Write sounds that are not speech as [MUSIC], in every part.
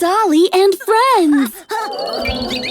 Dolly and friends. [LAUGHS]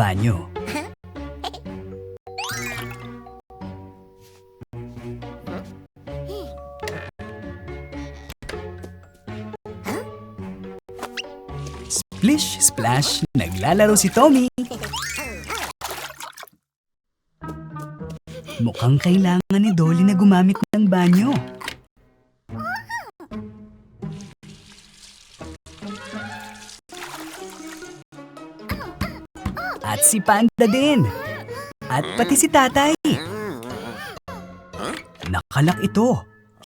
banyo. Splish, splash, naglalaro si Tommy. Mukhang kailangan ni Dolly na gumamit ng banyo. At si Panda din. At pati si Tatay. Nakalak ito.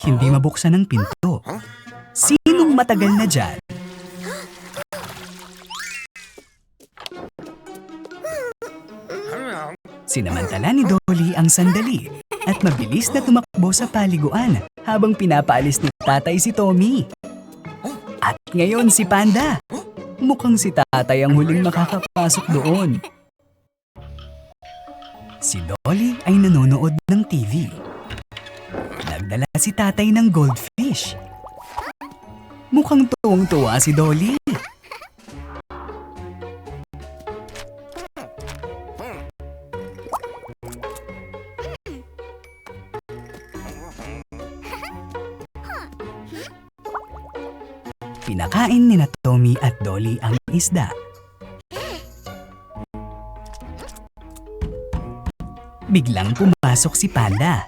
Hindi mabuksan ng pinto. Sinong matagal na dyan? Sinamantala ni Dolly ang sandali at mabilis na tumakbo sa paliguan habang pinapaalis ni tatay si Tommy. At ngayon si Panda. Mukhang si tatay ang huling makakapasok doon. Si Dolly ay nanonood ng TV. Nagdala si tatay ng goldfish. Mukhang tuwang-tuwa si Dolly. Pinakain ni na Tommy at Dolly ang isda. Biglang pumasok si Panda.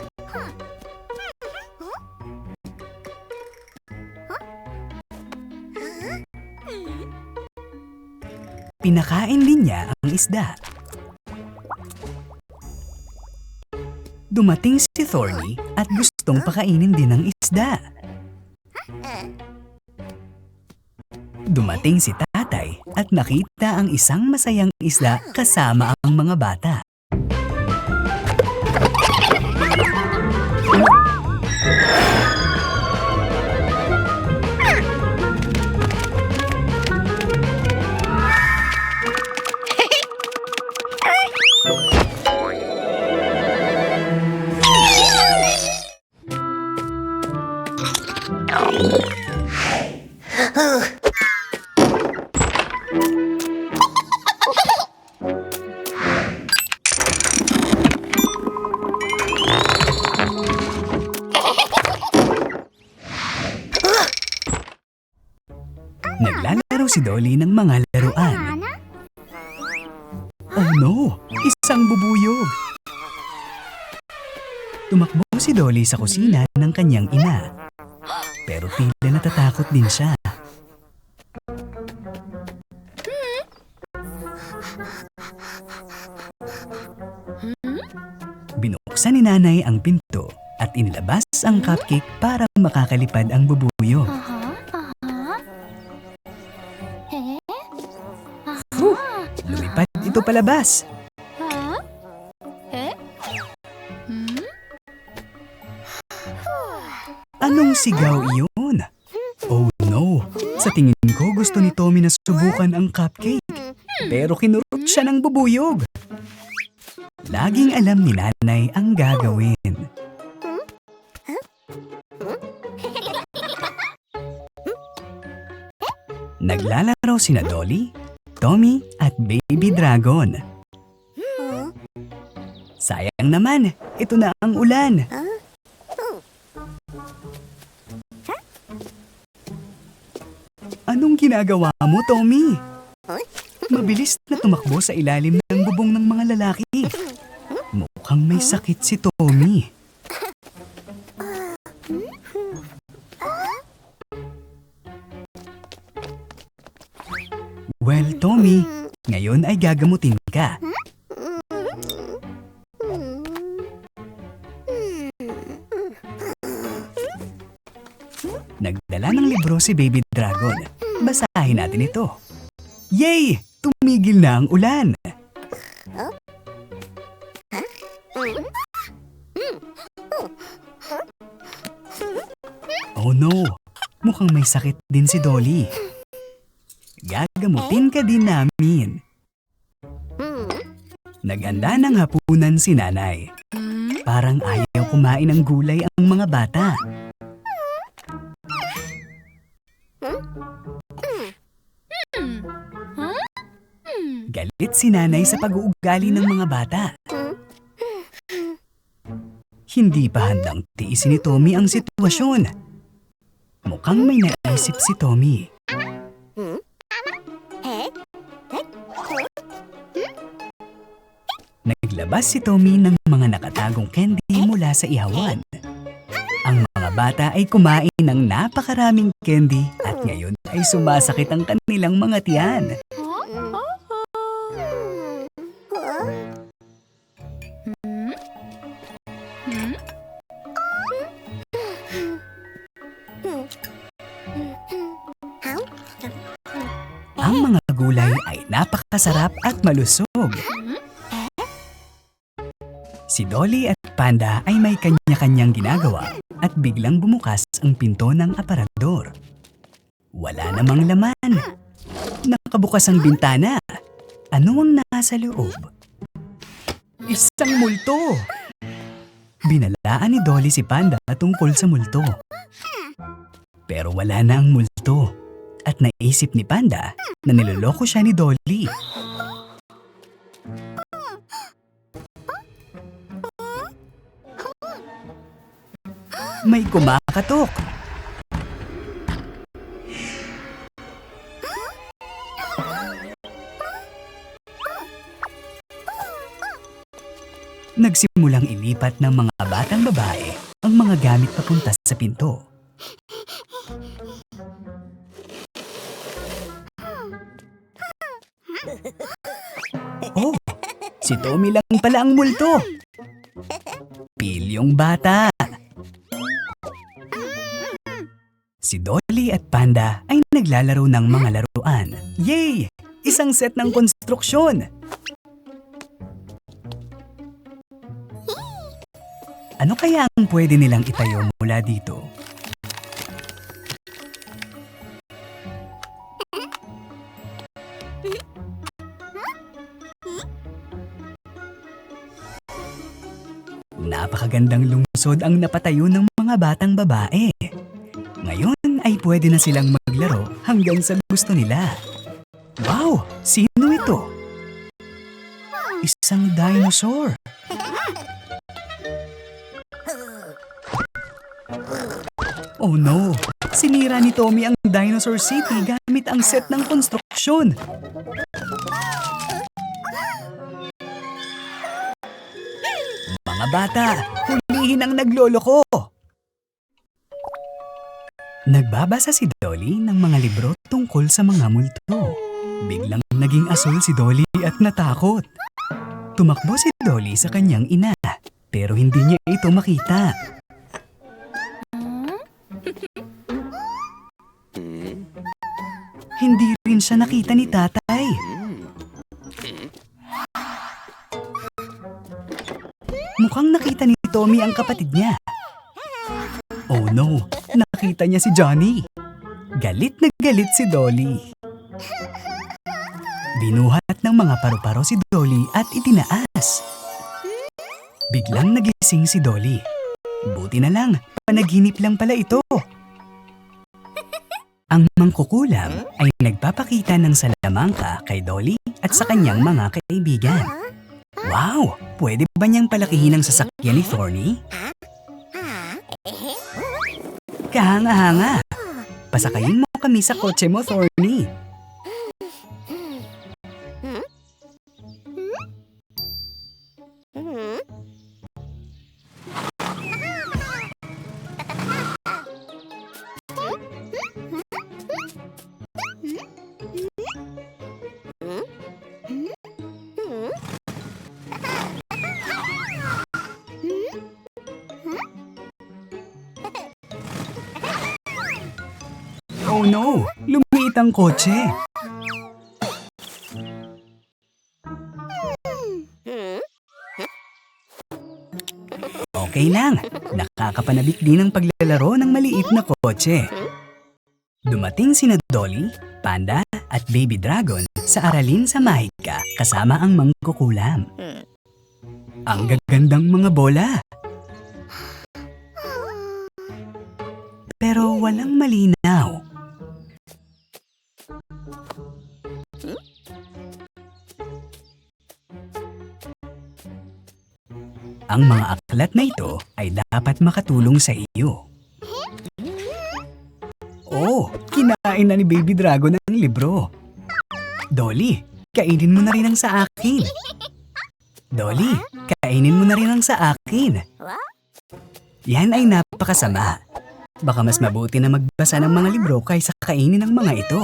Pinakain din niya ang isda. Dumating si Thorny at gustong pakainin din ng isda. Dumating si tatay at nakita ang isang masayang isda kasama ang mga bata. Naglalaro Dolly sa kusina ng kanyang ina. Pero tila natatakot din siya. Binuksan ni nanay ang pinto at inilabas ang cupcake para makakalipad ang bubuyog. Lumipad ito palabas. Anong sigaw iyon? Oh no! Sa tingin ko gusto ni Tommy na subukan ang cupcake. Pero kinurot siya ng bubuyog. Laging alam ni nanay ang gagawin. Naglalaro sina Dolly, Tommy at Baby Dragon. Sayang naman, ito na ang ulan. Anong ginagawa mo, Tommy? Mabilis na tumakbo sa ilalim ng bubong ng mga lalaki. Mukhang may sakit si Tommy. Well, Tommy, ngayon ay gagamutin ka. Nagdala ng libro si Baby natin. Yay! Tumigil na ang ulan. Oh no! Mukhang may sakit din si Dolly. Gagamutin ka din namin. Naganda ng hapunan si nanay. Parang ayaw kumain ng gulay ang mga bata. Galit si nanay sa pag-uugali ng mga bata. Hindi pa handang tiisin ni Tommy ang sitwasyon. Mukhang may naisip si Tommy. Naglabas si Tommy ng mga nakatagong candy mula sa ihawan. Ang mga bata ay kumain ng napakaraming candy at ngayon ay sumasakit ang kanilang mga tiyan. Ang mga gulay ay napakasarap at malusog. Si Dolly at Panda ay may kanya-kanyang ginagawa at biglang bumukas ang pinto ng aparador. Wala namang laman. Nakabukas ang bintana. Ano ang nasa loob? Isang multo! Binalaan ni Dolly si Panda tungkol sa multo. Pero wala na ang multo. At naisip ni Panda na niloloko siya ni Dolly. May kumakatok. Nagsimulang ilipat ng mga batang babae ang mga gamit papunta sa pinto. Oh, si Tommy lang pala ang multo. Pilyong bata. Si Dolly at Panda ay naglalaro ng mga laruan. Yay! Isang set ng konstruksyon. Ano kaya ang pwede nilang itayo mula dito? Napakagandang lungsod ang napatayo ng mga batang babae. Ngayon ay pwede na silang maglaro hanggang sa gusto nila. Wow! Sino ito? Isang dinosaur. Oh no! Sinira ni Tommy ang Dinosaur City gamit ang set ng konstruksyon. Mga bata, hulihin ang nagloloko! Nagbabasa si Dolly ng mga libro tungkol sa mga multo. Biglang naging asul si Dolly at natakot. Tumakbo si Dolly sa kanyang ina, pero hindi niya ito makita. Hindi rin siya nakita ni tatay. Mukhang nakita ni Tommy ang kapatid niya. Oh no, nakita niya si Johnny. Galit na galit si Dolly. Binuhat ng mga paru-paro si Dolly at itinaas. Biglang nagising si Dolly. Buti na lang, panaginip lang pala ito. Ang mangkukulam ay nagpapakita ng salamangka kay Dolly at sa kanyang mga kaibigan. Wow! Pwede ba niyang palakihin ang sasakyan ni Thorny? Kahanga-hanga! Pasakayin mo kami sa kotse mo, Thorny. Oh no! Lumiit ang kotse! Okay lang. Nakakapanabik din ang paglalaro ng maliit na kotse. Dumating sina Dolly, Panda at Baby Dragon sa aralin sa Mahika kasama ang mangkukulam. Ang gagandang mga bola. Pero walang malinaw. Ang mga aklat na ito ay dapat makatulong sa iyo. Oh, kinain na ni Baby Dragon ang libro. Dolly, kainin mo na rin ang sa akin. Dolly, kainin mo na rin ang sa akin. Yan ay napakasama. Baka mas mabuti na magbasa ng mga libro kaysa kainin ng mga ito.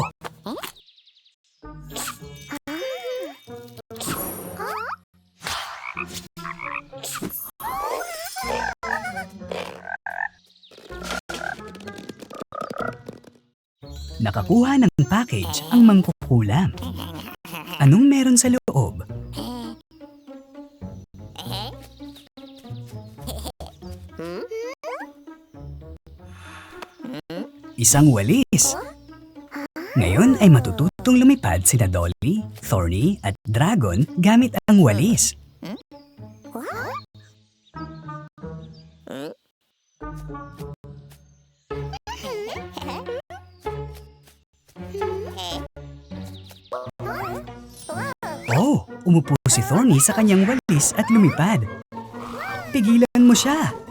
Nakakuha ng package ang mangkukulam. Anong meron sa loob? Isang walis. Ngayon ay matututong lumipad sina Dolly, Thorny at Dragon gamit ang walis. Oh, umupo si Thorny sa kanyang walis at lumipad. Pigilan mo siya.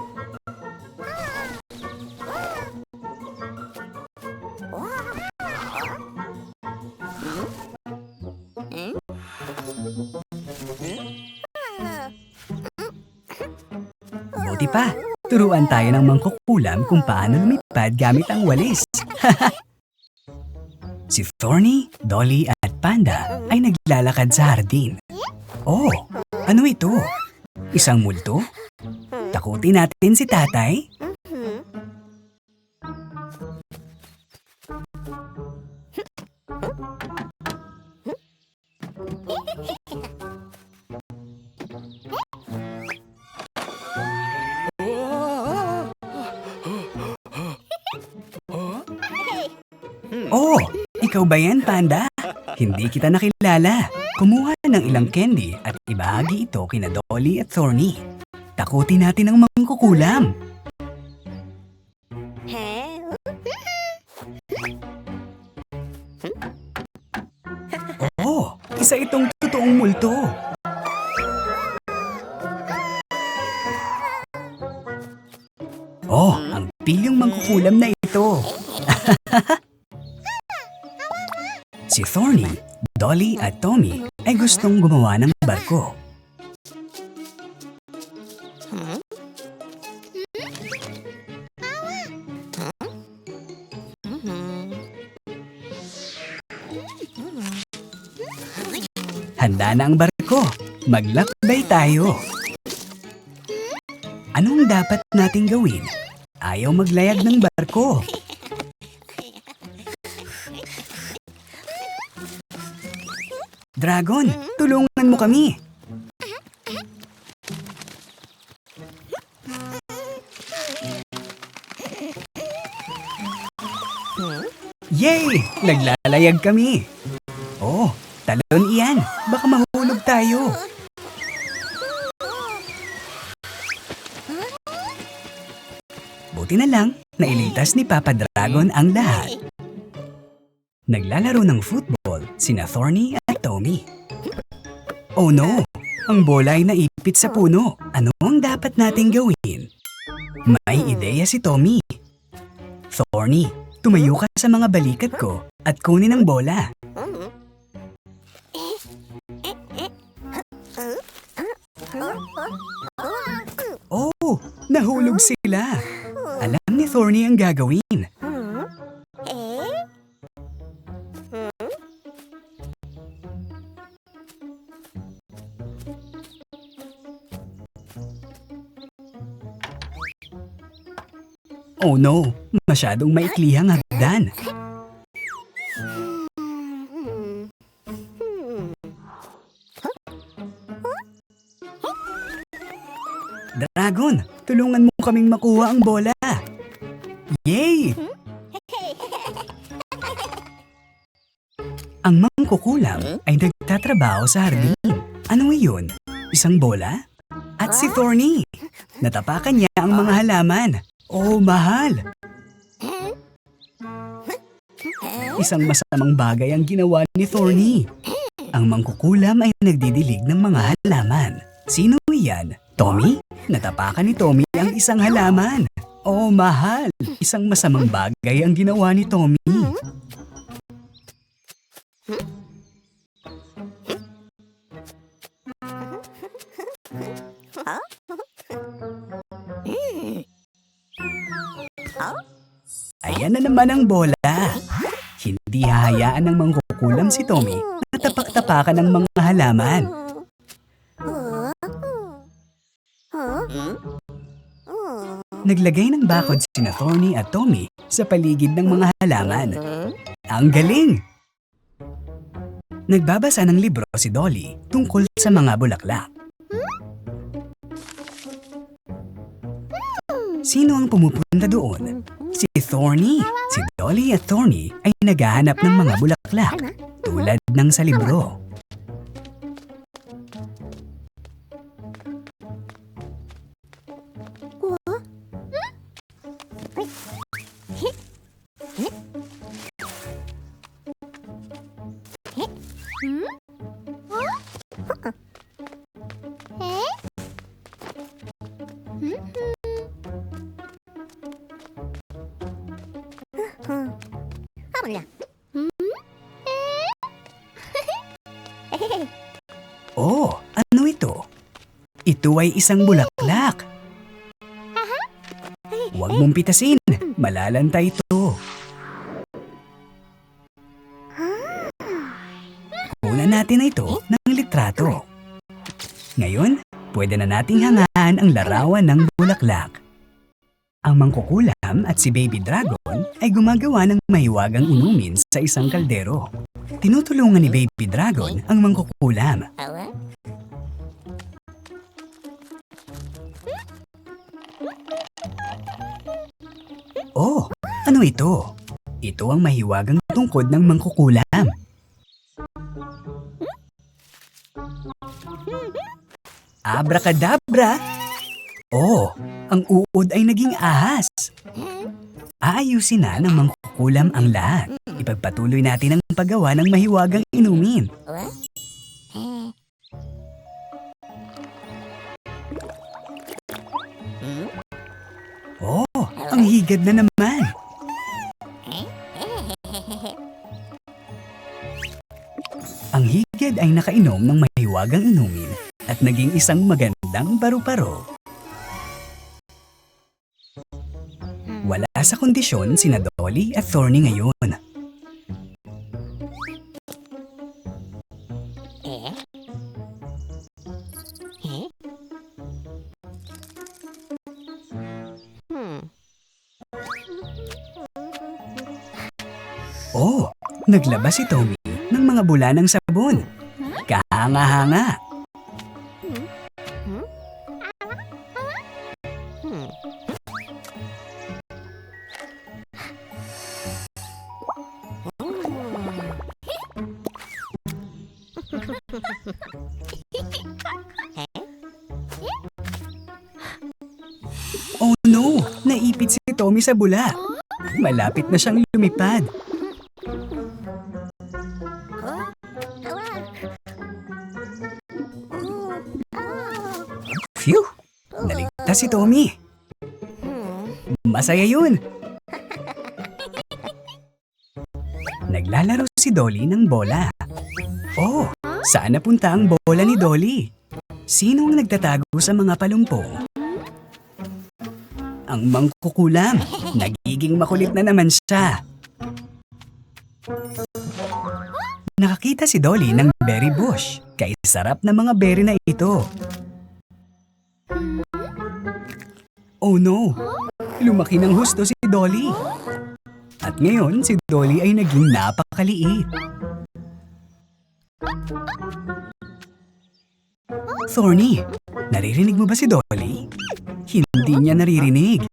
Pa, turuan tayo ng mangkukulam kung paano lumipad gamit ang walis. [LAUGHS] si Thorny, Dolly at Panda ay naglalakad sa hardin. Oh, ano ito? Isang multo? Takutin natin si tatay? Oh, ikaw ba yan, Panda? Hindi kita nakilala. Kumuha ng ilang candy at ibahagi ito kina Dolly at Thorny. Takutin natin ang mangkukulam. Oh, isa itong totoong multo. Oh, ang pilyong mangkukulam na ito. Si Thorny, Dolly at Tommy ay gustong gumawa ng barko. Handa na ang barko. Maglakbay tayo. Anong dapat nating gawin? Ayaw maglayag ng barko. Dragon, tulungan mo kami. Yay! Naglalayag kami. Oh, talon iyan. Baka mahulog tayo. Buti na lang, nailitas ni Papa Dragon ang lahat. Naglalaro ng football sina Thorny Tommy. Oh no! Ang bola ay naipit sa puno. Ano ang dapat nating gawin? May ideya si Tommy. Thorny, tumayo ka sa mga balikat ko at kunin ang bola. Oh, nahulog sila. Alam ni Thorny ang gagawin. Oh no, masyadong maikli ang hagdan. Dragon, tulungan mo kaming makuha ang bola. Yay! Ang mangkukulam ay nagtatrabaho sa hardin. Ano iyon? Isang bola? At si Thorny. Natapakan niya ang mga halaman. Oh, mahal! Isang masamang bagay ang ginawa ni Thorny. Ang mangkukulam ay nagdidilig ng mga halaman. Sino iyan? Tommy? Natapakan ni Tommy ang isang halaman. Oh, mahal! Isang masamang bagay ang ginawa ni Tommy. Ayan na naman ang bola. Hindi hahayaan ng mangkukulam si Tommy na tapak-tapakan ng mga halaman. Naglagay ng bakod sina Thorny at Tommy sa paligid ng mga halaman. Ang galing! Nagbabasa ng libro si Dolly tungkol sa mga bulaklak. Sino ang pumupunta doon? Si Thorny. Si Dolly at Thorny ay naghahanap ng mga bulaklak tulad ng sa libro. Oh, Ito ay isang bulaklak. Huwag mong pitasin. Malalanta ito. Kunan natin na ito ng litrato. Ngayon, pwede na nating hangaan ang larawan ng bulaklak. Ang mangkukulam at si Baby Dragon ay gumagawa ng mahiwagang inumin sa isang kaldero. Tinutulungan ni Baby Dragon ang mangkukulam. Oh, ano ito? Ito ang mahiwagang tungkod ng mangkukulam. Abracadabra! Oh, ang uod ay naging ahas. Aayusin na ng mangkukulam ang lahat. Ipagpatuloy natin ang paggawa ng mahiwagang inumin. Ang higad na naman. Ang higad ay nakainom ng mahiwagang inumin at naging isang magandang paru-paro. Wala sa kondisyon sina Dolly at Thorny ngayon. Naglabas si Tommy ng mga bula ng sabon. Kahanga-hanga. Oh no! Naipit si Tommy sa bula. Malapit na siyang lumipad. Naligtas si Tommy. Masaya yun. Naglalaro si Dolly ng bola. Oh, saan napunta ang bola ni Dolly? Sino ang nagtatago sa mga palumpong? Ang mangkukulam. Nagiging makulit na naman siya. Nakakita si Dolly ng berry bush. Kay sarap na mga berry na ito. Oh no! Lumaki ng husto si Dolly. At ngayon si Dolly ay naging napakaliit. Thorny, naririnig mo ba si Dolly? Hindi niya naririnig.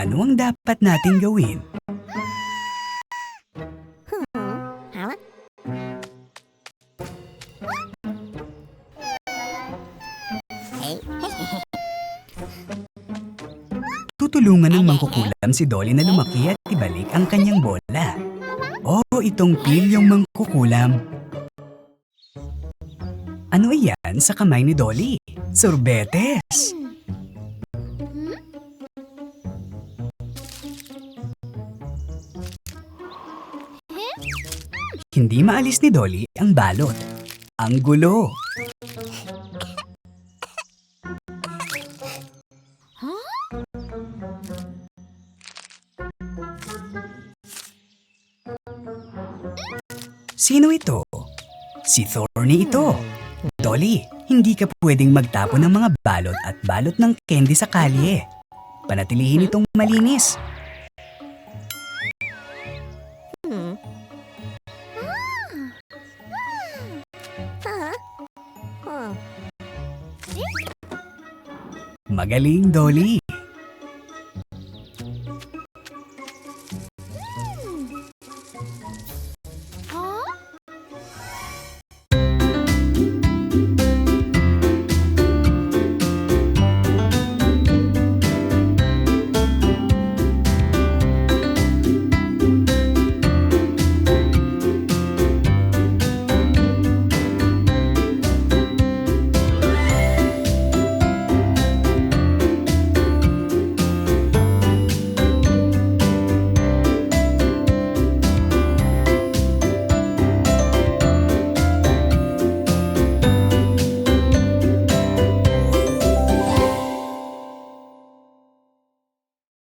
Ano ang dapat nating gawin? Tutulungan ng mangkukulam si Dolly na lumaki at ibalik ang kanyang bola. Oh, itong pilyong mangkukulam. Ano iyan sa kamay ni Dolly? Sorbetes! Hindi maalis ni Dolly ang balot. Ang gulo. Sino ito? Si Thorny ito. Dolly, hindi ka pwedeng magtapon ng mga balot at balot ng candy sa kalye. Panatilihin itong malinis. Magaling, Dolly.